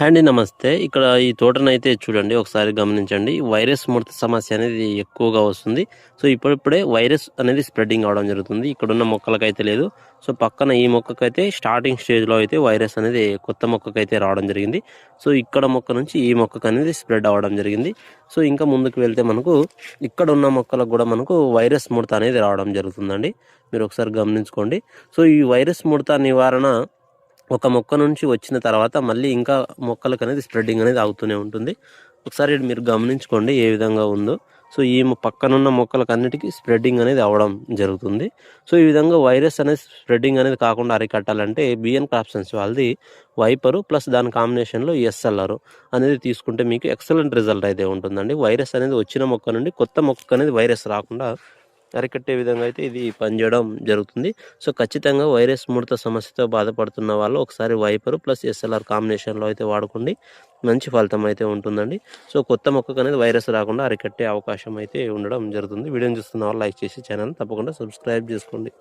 Hi అండి నమస్తే. ఇక్కడ ఈ తోటనైతే చూడండి ఒకసారి గమనించండి. వైరస్ ముడత సమస్య అనేది ఎక్కువగా వస్తుంది. సో ఇప్పుడిప్పుడే వైరస్ అనేది స్ప్రెడ్డింగ్ అవడం జరుగుతుంది. ఇక్కడున్న మొక్కలకైతే లేదు. సో పక్కన ఈ మొక్కకైతే స్టార్టింగ్ స్టేజ్లో అయితే వైరస్ అనేది కొత్త మొక్కకైతే రావడం జరిగింది. సో ఇక్కడ మొక్క నుంచి ఈ మొక్కకు అనేది స్ప్రెడ్ అవ్వడం జరిగింది. సో ఇంకా ముందుకు వెళ్తే మనకు ఇక్కడ ఉన్న మొక్కలకు కూడా మనకు వైరస్ ముడత అనేది రావడం జరుగుతుందండి. మీరు ఒకసారి గమనించుకోండి. సో ఈ వైరస్ ముడత నివారణ ఒక మొక్క నుంచి వచ్చిన తర్వాత మళ్ళీ ఇంకా మొక్కలకు అనేది స్ప్రెడ్డింగ్ అనేది అవుతూనే ఉంటుంది. ఒకసారి మీరు గమనించుకోండి ఏ విధంగా ఉందో. సో ఈ పక్కనున్న మొక్కలకు అన్నిటికీ స్ప్రెడ్డింగ్ అనేది అవడం జరుగుతుంది. సో ఈ విధంగా వైరస్ అనేది స్ప్రెడ్డింగ్ అనేది కాకుండా అరికట్టాలంటే బిఎన్ క్రాప్సన్స్ వాళ్ళది వైపరు ప్లస్ దాని కాంబినేషన్లో ఎస్ఎల్ఆర్ అనేది తీసుకుంటే మీకు ఎక్సలెంట్ రిజల్ట్ అయితే ఉంటుందండి. వైరస్ అనేది వచ్చిన మొక్క నుండి కొత్త మొక్క అనేది వైరస్ రాకుండా అరికట్టే విధంగా అయితే ఇది పనిచేయడం జరుగుతుంది. సో ఖచ్చితంగా వైరస్ ముడత సమస్యతో బాధపడుతున్న వాళ్ళు ఒకసారి వైపరు ప్లస్ ఎస్ఎల్ఆర్ కాంబినేషన్లో అయితే వాడుకోండి. మంచి ఫలితం అయితే ఉంటుందండి. సో కొత్త మొక్కకు అనేది వైరస్ రాకుండా అరికట్టే అవకాశం అయితే ఉండడం జరుగుతుంది. వీడియోని చూస్తున్న వాళ్ళు లైక్ చేసి ఛానల్ తప్పకుండా సబ్స్క్రైబ్ చేసుకోండి.